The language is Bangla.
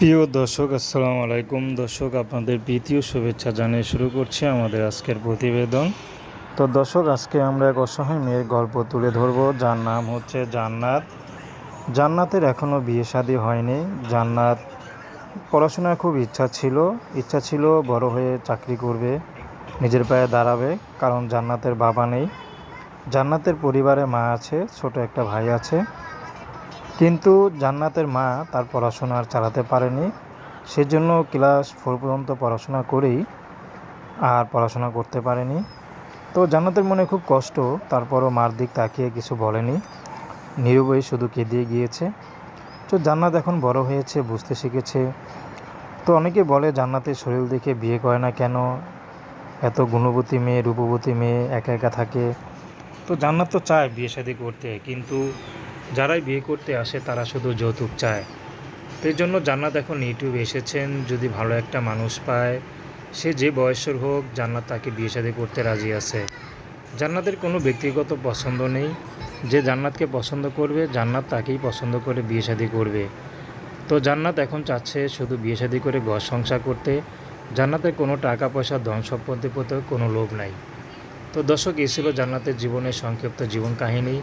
প্রিয় দর্শক, আসসালামু আলাইকুম। দর্শক, আপনাদের দ্বিতীয় শুভেচ্ছা জানিয়ে শুরু করছি আমাদের আজকের প্রতিবেদন। তো দর্শক, আজকে আমরা এক অসহায় মেয়ের গল্প তুলে ধরব। যার নাম হচ্ছে জান্নাত। জান্নাতের এখনও বিয়ে শাদী হয়নি। জান্নাত পড়াশোনার খুব ইচ্ছা ছিল। ইচ্ছা ছিল বড় হয়ে চাকরি করবে, নিজের পায়ে দাঁড়াবে, কারণ জান্নাতের বাবা নেই। জান্নাতের পরিবারে মা আছে, ছোট একটা ভাই আছে। কিন্তু জান্নাতের মা তার পড়াশোনা আর চালাতে পারেনি। সেজন্য ক্লাস ফোর পর্যন্ত পড়াশোনা করেই আর পড়াশোনা করতে পারেনি। তো জান্নাতের মনে খুব কষ্ট, তারপরও মার দিক তাকিয়ে কিছু বলেনি। নীরবই শুধু কেঁদিয়ে গিয়েছে। তো জান্নাত এখন বড় হয়েছে, বুঝতে শিখেছে। তো অনেকে বলে জান্নাতের শরীর দেখে বিয়ে করে না কেন? এত গুণবতী মেয়ে, রূপবতী মেয়ে, একা একা থাকে। তো জান্নাত তো চায় বিয়ে শাদী করতে, কিন্তু যারাই বিয়ে করতে আসে তারা শুধু যৌতুক চায়। তো জন্য জান্নাত এখন ইউটিউবে এসেছেন, যদি ভালো একটা মানুষ পায়, সে যে বয়সের হোক, জান্নাত তাকে বিয়ে শাদী করতে রাজি আছে। জান্নাতের কোনো ব্যক্তিগত পছন্দ নেই। যে জান্নাতকে পছন্দ করবে, জান্নাত তাকেই পছন্দ করে বিয়ে শাদী করবে। তো জান্নাত এখন চাচ্ছে শুধু বিয়ে শাদী করে ঘর সংসার করতে। জান্নাতের কোনো টাকা পয়সা, ধন সম্পত্তির প্রতি কোনো লোভ নাই। তো দর্শক, এই ছিল জান্নাতের জীবনের সংক্ষিপ্ত জীবন কাহিনী।